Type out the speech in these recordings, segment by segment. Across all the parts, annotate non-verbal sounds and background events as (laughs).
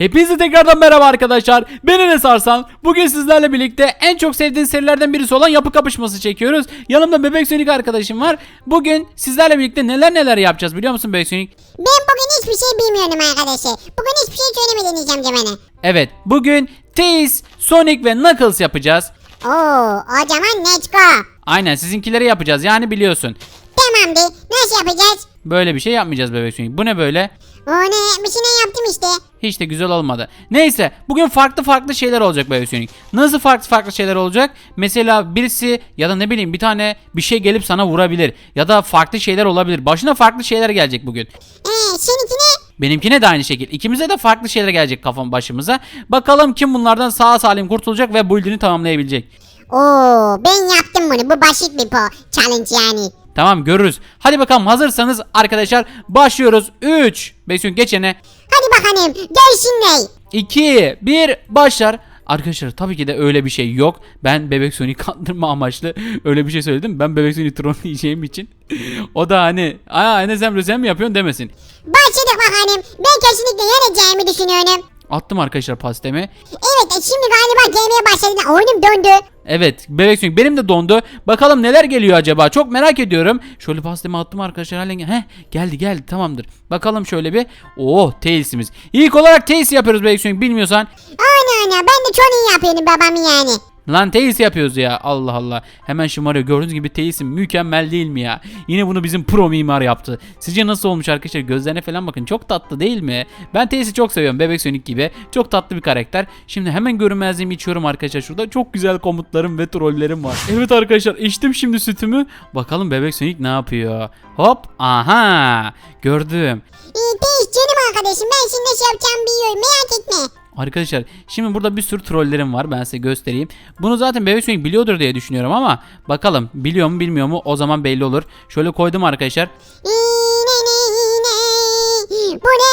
Hepinize tekrardan merhaba arkadaşlar. Ben Enes Arslan. Bugün sizlerle birlikte en çok sevdiğin serilerden birisi olan yapı kapışması çekiyoruz. Yanımda Bebek Sonic arkadaşım var. Bugün sizlerle birlikte neler neler yapacağız biliyor musun Bebek Sonic? Ben bugün hiçbir şey bilmiyorum arkadaşlar. Bugün hiçbir şey söylemeden diyeceğim Cemal'e. Evet bugün Tails, Sonic ve Knuckles yapacağız. Oo, o zaman let's go. Aynen sizinkileri yapacağız yani biliyorsun. Tamamdır. Nasıl yapacağız? Böyle bir şey yapmayacağız Bebek Sonic. Bu ne böyle? O ne? Bir şey ne yaptım işte. Hiç de güzel olmadı. Neyse bugün farklı farklı şeyler olacak Bebek Sonic. Nasıl farklı farklı şeyler olacak? Mesela birisi ya da ne bileyim bir tane bir şey gelip sana vurabilir. Ya da farklı şeyler olabilir. Başına farklı şeyler gelecek bugün. Ee, seninki ne? Benimkine de aynı şekilde. İkimize de farklı şeyler gelecek kafam başımıza. Bakalım kim bunlardan sağ salim kurtulacak ve build'ini tamamlayabilecek. Oo, ben yaptım bunu. Bu basit bir po challenge yani. Tamam görürüz. Hadi bakalım hazırsanız arkadaşlar başlıyoruz. 3 Beysun geçene. Hadi bakalım. Gelsinler. 2 1 başlar. Arkadaşlar tabii ki de öyle bir şey yok. Ben Bebek Sonic kandırma amaçlı (laughs) öyle bir şey söyledim. Ben Bebek Sonic trolleyeceğim için. (laughs) o da hani aa Emre sen mi yapıyorsun demesin. Başladık bakalım. Ben kesinlikle yeneceğimi düşünüyorum. Attım arkadaşlar pastemi. Evet, e, şimdi galiba gelmeye başladı. Oyunum döndü. Evet Bebek Sonic benim de dondu. Bakalım neler geliyor acaba çok merak ediyorum. Şöyle pastemi attım arkadaşlar. Halen Heh, geldi geldi tamamdır. Bakalım şöyle bir. Oh Tails'imiz. İlk olarak Tails yapıyoruz Bebek Sonic bilmiyorsan. Ana ana ben de çok iyi yapıyorum babamı yani. Lan Tails yapıyoruz ya Allah Allah. Hemen şımarıyor. Gördüğünüz gibi Tails'im mükemmel değil mi ya? Yine bunu bizim pro mimar yaptı. Sizce nasıl olmuş arkadaşlar? Gözlerine falan bakın. Çok tatlı değil mi? Ben Tails'i çok seviyorum. Bebek Sonic gibi. Çok tatlı bir karakter. Şimdi hemen görünmezliğimi içiyorum arkadaşlar. Şurada çok güzel komutlarım ve trollerim var. Evet arkadaşlar içtim şimdi sütümü. Bakalım Bebek Sonic ne yapıyor? Hop. Aha. Gördüm. İyi değiş canım arkadaşım. Ben şimdi nasıl yapacağımı biliyorum. Merak etme. Arkadaşlar şimdi burada bir sürü trollerim var ben size göstereyim. Bunu zaten Bebek Sonic biliyordur diye düşünüyorum ama bakalım biliyor mu bilmiyor mu o zaman belli olur. Şöyle koydum arkadaşlar. İğne ne iğne. Bu ne?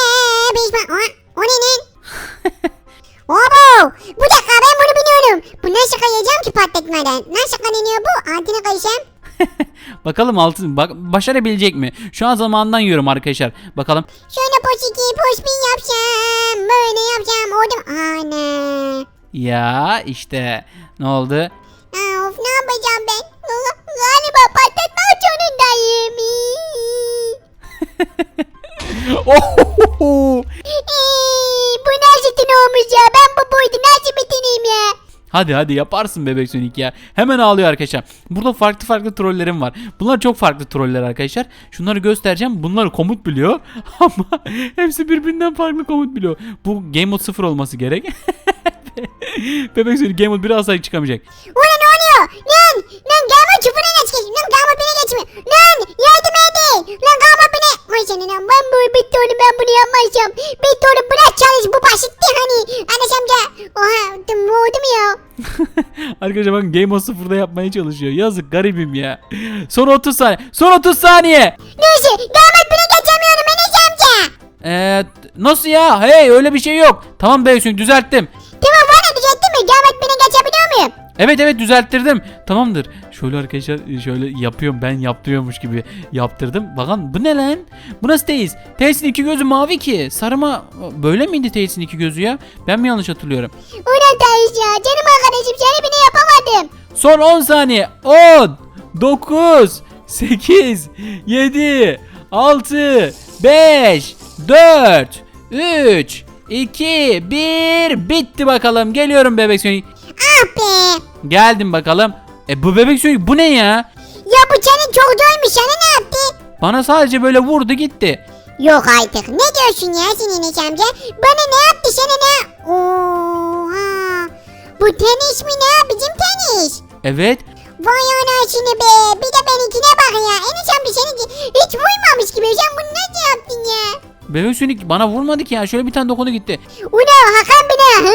Pişman. O, o ne lan? (laughs) Obo. Bu dakika ben bunu biliyorum. Bu nasıl kayacağım ki patlatmadan? Nasıl kanıyor bu? Altına kayacağım. (laughs) bakalım altın bak başarabilecek mi? Şu an zamandan yiyorum arkadaşlar. Bakalım. Şöyle poşiki poşpin yapacağım. Ya işte ne oldu? Aa, Of ne yapacağım ben? Galiba patlatmak zorundayım. (laughs) Ohohoho. Ee, bu nasıl olmuş ya? Ben bu boyutu nasıl bitireyim ya? Hadi hadi yaparsın bebek Sonic ya. Hemen ağlıyor arkadaşlar. Burada farklı farklı trollerim var. Bunlar çok farklı troller arkadaşlar. Şunları göstereceğim. Bunlar komut biliyor. (laughs) Ama hepsi birbirinden farklı komut biliyor. Bu Game Mode 0 olması gerek. (laughs) bebek Sonic Game Mode 1 asla çıkamayacak. Ulan ne oluyor? Lan! Lan gama çubuğuna geç geç. Lan gama beni geçme. Lan! Edin. Lan gama beni. Ay senin ben bu oğlum ben bunu yapmayacağım. Oğlum bırak challenge bu basitti hani. Anas amca. Oha ne oldu mu ya? (laughs) Arkadaşlar bakın Game Mode 0'da yapmaya çalışıyor. Yazık garibim ya. Son 30 saniye. Son 30 saniye. Neyse gama beni geçemiyorum Anas amca. Eee nasıl ya? Hey öyle bir şey yok. Tamam Sonic düzelttim. Tamam bana düzelttin mi? Gama beni geçebiliyor muyum? Evet evet düzelttirdim. Tamamdır. Şöyle arkadaşlar şöyle yapıyorum ben yaptırıyormuş gibi yaptırdım. Bakın bu ne lan? Bu nasıl Tails? Tails'in iki gözü mavi ki. Sarıma böyle miydi Tails'in iki gözü ya? Ben mi yanlış hatırlıyorum? Ulan Tayyip ya canım arkadaşım seni bile yapamadım. Son 10 saniye. 10 9 8 7 6 5 4 3 2 1 bitti bakalım. Geliyorum bebek Sonic. Ah be. Geldim bakalım. E bu bebek Sonic bu ne ya? Ya bu senin çok doymuş sana ne yaptı? Bana sadece böyle vurdu gitti. Yok artık. Ne diyorsun ya senin Enes amca? Bana ne yaptı sana ne? Oha. Bu tenis mi ne? Bizim tenis. Evet. Vay anasını be. Bir de benimkine bak ya. Enes amca seni hiç vurmamış gibi. Sen bunu nasıl yaptın ya? Bebek Sonic bana vurmadı ki ya. Şöyle bir tane dokundu gitti. Ula Hakan bile.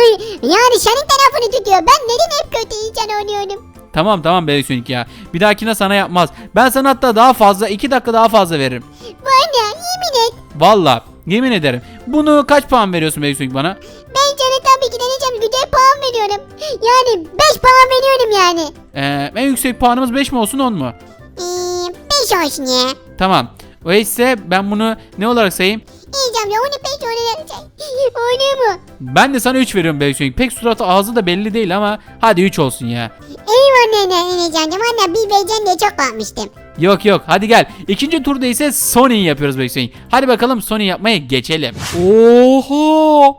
Yani senin tarafını tutuyor. Ben neden hep kötü insan oynuyorum? Tamam tamam Bebek Sonic ya. Bir dahakine sana yapmaz. Ben sana hatta daha fazla 2 dakika daha fazla veririm. Bana yemin et. Valla yemin ederim. Bunu kaç puan veriyorsun Bebek Sonic bana? Ben sana tabii ki de Enes amca güzel puan veriyorum. Yani 5 puan veriyorum yani. Ee, en yüksek puanımız 5 mi olsun 10 mu? Eee 5 olsun ya. Tamam. Öyleyse ben bunu ne olarak sayayım? İyice amca onu pek sonra verecek. (laughs) Onu mu? Ben de sana 3 veriyorum bebek. Pek suratı ağzı da belli değil ama hadi 3 olsun ya. Eyvah ne ne Enes amca valla bir vereceğim diye çok bakmıştım. Yok yok hadi gel. İkinci turda ise Sony'yi yapıyoruz bebek. Hadi bakalım Sony yapmaya geçelim. Oha!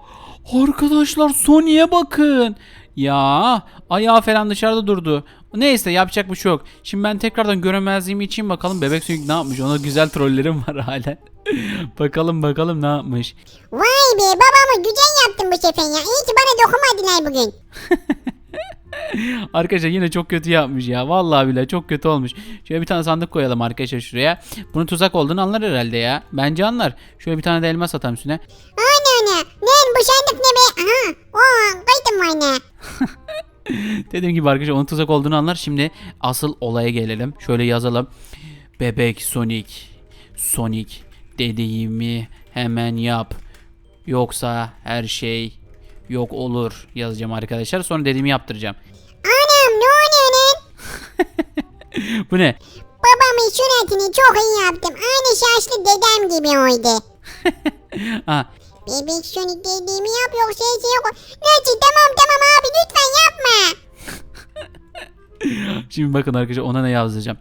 Arkadaşlar Sony'ye bakın. Ya ayağı falan dışarıda durdu. Neyse yapacak bir şey yok. Şimdi ben tekrardan göremezliğimi için bakalım bebek Sonic ne yapmış. Ona güzel trollerim var hala. (laughs) bakalım bakalım ne yapmış. Vay be babamı güzel yaptın bu sefer ya. İyi ki bana dokunmadılar bugün. (laughs) Arkadaşlar yine çok kötü yapmış ya. Vallahi bile çok kötü olmuş. Şöyle bir tane sandık koyalım arkadaşlar şuraya. Bunun tuzak olduğunu anlar herhalde ya. Bence anlar. Şöyle bir tane de elmas atalım üstüne. Ana ana. Ne bu sandık ne be? Aha. Oo kaydım var ne? (laughs) Dediğim gibi arkadaşlar onun tuzak olduğunu anlar. Şimdi asıl olaya gelelim. Şöyle yazalım. Bebek Sonic. Sonic dediğimi hemen yap. Yoksa her şey yok olur yazacağım arkadaşlar. Sonra dediğimi yaptıracağım. Anam ne oluyor? (laughs) Bu ne? Babamın suratını çok iyi yaptım. Aynı şaşlı dedem gibi oydu. (laughs) Ha, Bebek Sonic dediğimi yap yoksa hiç yok. Neyse tamam tamam abi lütfen yapma. şimdi bakın arkadaşlar ona ne yazacağım.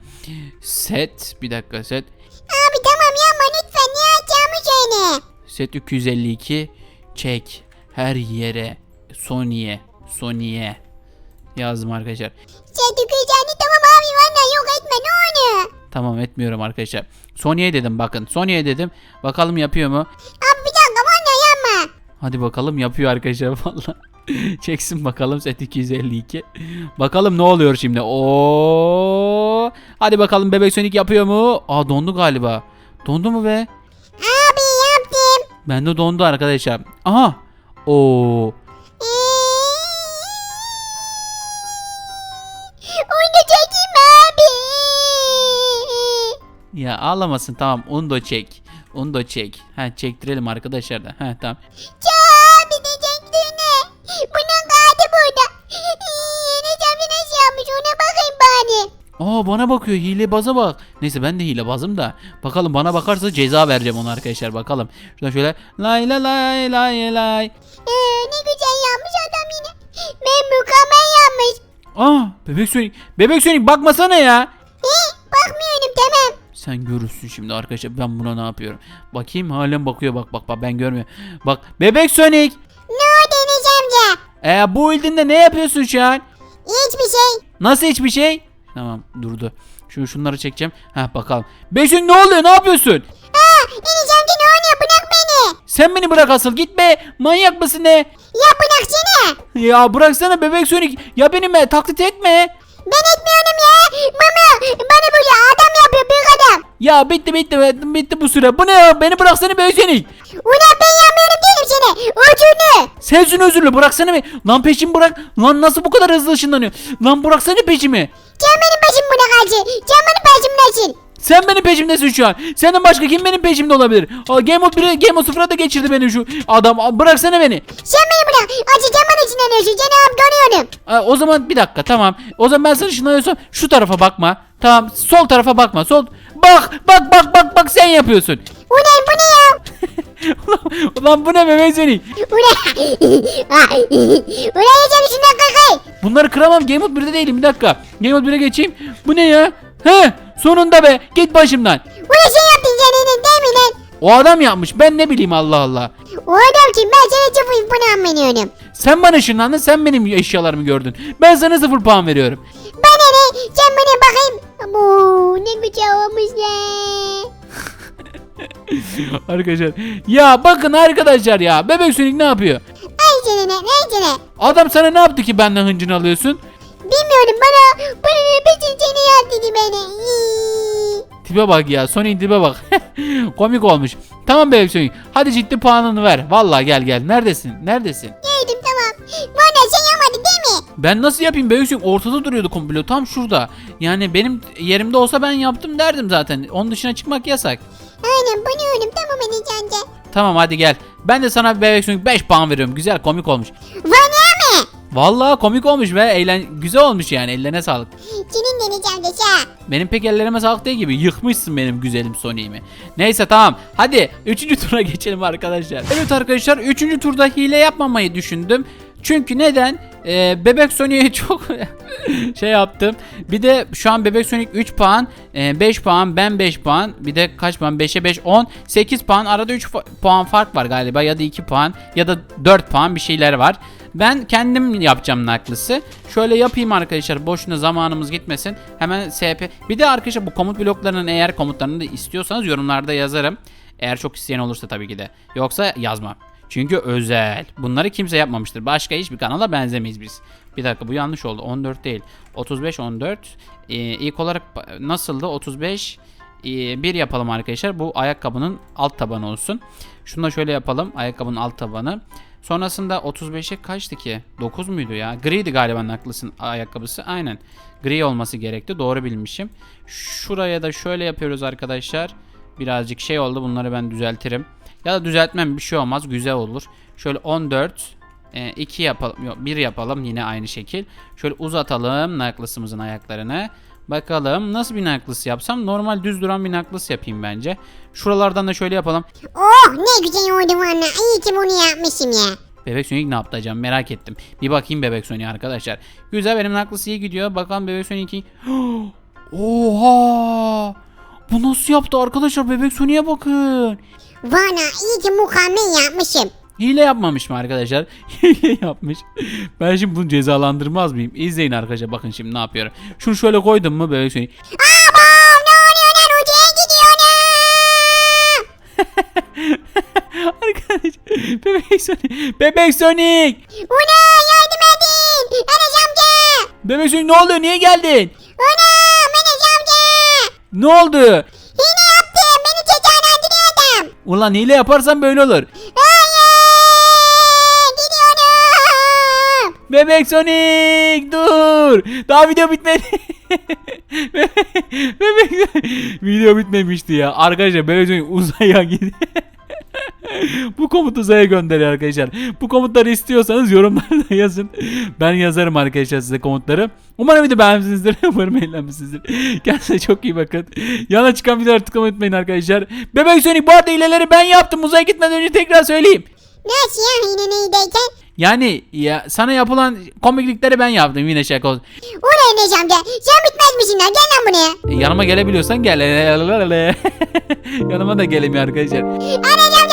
Set bir dakika set. Abi tamam yapma lütfen ne yapacağımı söyle. Set 252 çek her yere Sony'e Sony'e yazdım arkadaşlar. Sen tüküreceğini tamam abi valla yok etme ne oluyor? Tamam etmiyorum arkadaşlar. Sony'e dedim bakın. Sony'e dedim. Bakalım yapıyor mu? Abi bir dakika valla yapma. Hadi bakalım yapıyor arkadaşlar (laughs) valla. (laughs) Çeksin bakalım set 252. Bakalım ne oluyor şimdi. Oo! Hadi bakalım bebek Sonic yapıyor mu? Aa dondu galiba. Dondu mu be? Abi yaptım. Ben de dondu arkadaşlar. Aha. Oo. (laughs) Çekeyim abi. Ya ağlamasın tamam onu da çek. Onu da çek. Ha çektirelim arkadaşlar da. Ha tamam. Bunun kağıdı burada. Enes amca nasıl yapmış ona bakayım bari. Aa bana bakıyor hilebaza bak. Neyse ben de hilebazım da. Bakalım bana bakarsa ceza vereceğim ona arkadaşlar bakalım. Şuradan şöyle lay lay lay lay lay. Ee, ne güzel yapmış adam yine. (laughs) Ben mükemmel yapmış. Aa bebek Sonic. Bebek Sonic bakmasana ya. He, bakmıyorum tamam. Sen görürsün şimdi arkadaşlar ben buna ne yapıyorum. Bakayım halen bakıyor bak bak bak ben görmüyorum. Bak bebek Sonic. Ee, bu ildinde ne yapıyorsun şu an? Hiçbir şey. Nasıl hiçbir şey? Tamam durdu. Şu şunları çekeceğim. Ha bakalım. Sonic ne oluyor ne yapıyorsun? Aa, Enes amca ne oluyor bırak beni. Sen beni bırak asıl gitme. Manyak mısın ne? Ya bıraksana. Ya bıraksana bebek Sonic. Ya benimle taklit etme. Ben etmiyorum ya. Mama bana böyle adam yapıyor büyük adam. Ya bitti bitti bitti, bitti bu süre. Bu ne ya? Beni bıraksana bebek Sonic. Ulan ben yapmıyorum diyorum seni. Ucunu. Sensin özürlü bıraksana beni. Lan peşimi bırak. Lan nasıl bu kadar hızlı ışınlanıyor? Lan bıraksana peşimi. Sen benim başım buna karşı. Sen benim başımdasın. Sen benim peşimdesin şu an. Senden başka kim benim peşimde olabilir? Aa, Game Mode 1'e Game Mode 0'a da geçirdi beni şu adam. Aa, Bıraksana beni. Sen beni bırak. Acı sen bana içinleniyorsun. Canım görüyorum. Aa, o zaman bir dakika tamam. O zaman ben sana ışınlanıyorsam şu tarafa bakma. Tamam sol tarafa bakma. Sol bak bak bak bak bak sen yapıyorsun. Ulan bu ne ya? Ulan bu ne bebek Sonic? Ulan. Ulan yiyeceğim şundan kakay. Bunları kıramam. Game Mode 1'de değilim. Bir dakika. Game Mode 1'e geçeyim. Bu ne ya? He sonunda be. Git başımdan. Ulan sen yaptın canının değil mi lan? O adam yapmış. Ben ne bileyim Allah Allah. O adam kim? Ben sana çabuk bunu anlamıyorum. Sen bana ışınlandın. Sen benim eşyalarımı gördün. Ben sana sıfır puan veriyorum. Bana ne? Sen bana bakayım. (laughs) arkadaşlar. Ya bakın arkadaşlar ya. Bebek Sonic ne yapıyor? Ay canına ay canına. Adam sana ne yaptı ki benden hıncını alıyorsun? Bilmiyorum bana. Bana bütün seni yap dedi beni. (laughs) Tipe bak ya. Sonic tipe bak. (laughs) Komik olmuş. Tamam Bebek Sonic. Hadi ciddi puanını ver. Vallahi gel gel. Neredesin? Neredesin? Gördüm tamam. Bana sen yapmadın değil mi? Ben nasıl yapayım Bebek Sonic? Ortada duruyordu komplo. Tam şurada. Yani benim yerimde olsa ben yaptım derdim zaten. Onun dışına çıkmak yasak. Aynen biliyorum tamam Enes amca. Tamam hadi gel. Ben de sana Bebek Sonic 5 puan veriyorum. Güzel komik olmuş. Bana mı? Vallahi komik olmuş ve eğlen güzel olmuş yani ellerine sağlık. Senin de amca sağ. Benim pek ellerime sağlık değil gibi yıkmışsın benim güzelim Sonic'imi. Neyse tamam hadi 3. (laughs) tura geçelim arkadaşlar. Evet arkadaşlar 3. turda hile yapmamayı düşündüm. Çünkü neden? Ee, Bebek Sonic'e (laughs) çok şey yaptım. Bir de şu an Bebek Sonic 3 puan, e, 5 puan, ben 5 puan. Bir de kaç puan? 5'e 5, 10, 8 puan. Arada 3 fu- puan fark var galiba ya da 2 puan ya da 4 puan bir şeyler var. Ben kendim yapacağım naklısı. Şöyle yapayım arkadaşlar. Boşuna zamanımız gitmesin. Hemen SP. Bir de arkadaşlar bu komut bloklarının eğer komutlarını da istiyorsanız yorumlarda yazarım. Eğer çok isteyen olursa tabii ki de. Yoksa yazmam. Çünkü özel. Bunları kimse yapmamıştır. Başka hiçbir kanala benzemeyiz biz. Bir dakika bu yanlış oldu. 14 değil. 35 14. Ee, ilk olarak nasıldı? 35 ee, bir yapalım arkadaşlar. Bu ayakkabının alt tabanı olsun. Şunu da şöyle yapalım. Ayakkabının alt tabanı. Sonrasında 35'e kaçtı ki? 9 muydu ya? Griydi galiba naklısın ayakkabısı. Aynen. Gri olması gerekti. Doğru bilmişim. Şuraya da şöyle yapıyoruz arkadaşlar. Birazcık şey oldu. Bunları ben düzeltirim. Ya da düzeltmem bir şey olmaz. Güzel olur. Şöyle 14 2 yapalım. Yok 1 yapalım yine aynı şekil. Şöyle uzatalım naklısımızın ayaklarını. Bakalım nasıl bir naklıs yapsam. Normal düz duran bir naklıs yapayım bence. Şuralardan da şöyle yapalım. Oh ne güzel oldu valla. İyi ki bunu yapmışım ya. Bebek Sonic ne yaptı acaba merak ettim. Bir bakayım Bebek Sonic arkadaşlar. Güzel benim naklıs iyi gidiyor. Bakalım Bebek Sonic'i. (gasps) Oha! Bu nasıl yaptı arkadaşlar? Bebek Sonic'e bakın. Valla iyi ki yapmışım. Hile yapmamış mı arkadaşlar? (laughs) Hile yapmış. Ben şimdi bunu cezalandırmaz mıyım? İzleyin arkadaşlar bakın şimdi ne yapıyorum. Şunu şöyle koydum mu bebek Sonic. Abo ne oluyor lan hocaya gidiyor lan. (laughs) arkadaşlar bebek Sonic. Bebek Sonic. Una yardım edin. Enes amca. Bebek Sonic ne oluyor? Niye geldin? Una Enes amca. Ne oldu? Hile yaptım. Beni cezalandırıyor adam. Ulan hile yaparsan böyle olur. Hayır. Gidiyorum. Bebek Sonic dur. Daha video bitmedi. (laughs) Bebek video bitmemişti ya. Arkadaşlar Bebek Sonic uzaya gidiyor. (laughs) (laughs) Bu komutu uzaya gönderiyor arkadaşlar. Bu komutları istiyorsanız yorumlarda (laughs) yazın. Ben yazarım arkadaşlar size komutları. Umarım video beğenmişsinizdir. (laughs) Umarım eğlenmişsinizdir. Kendinize çok iyi bakın. Yana çıkan videoları tıklamayı unutmayın arkadaşlar. Bebek Sonic bu arada hileleri ben yaptım. Uzaya gitmeden önce tekrar söyleyeyim. Nasıl ya yine neydeyken? Yani ya sana yapılan komiklikleri ben yaptım yine şaka olsun. Una Enes amca. Sen bitmez misin lan? Gel lan buraya. E, Yanıma gelebiliyorsan gel. Yanıma da gelemiyor arkadaşlar. Enes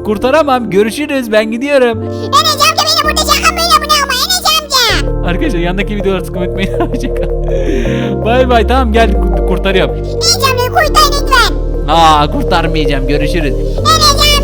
Kurtaramam. Görüşürüz. Ben gidiyorum. Enes amca beni burada şaka böyle bunu ama Enes amca. Arkadaşlar yandaki videoları tıklamayı unutmayın. (laughs) Hoşçakal. bay bay tamam gel kurt- kurtarıyorum. Enes amca kurtar lütfen. Aa kurtarmayacağım. Görüşürüz. Enes amca.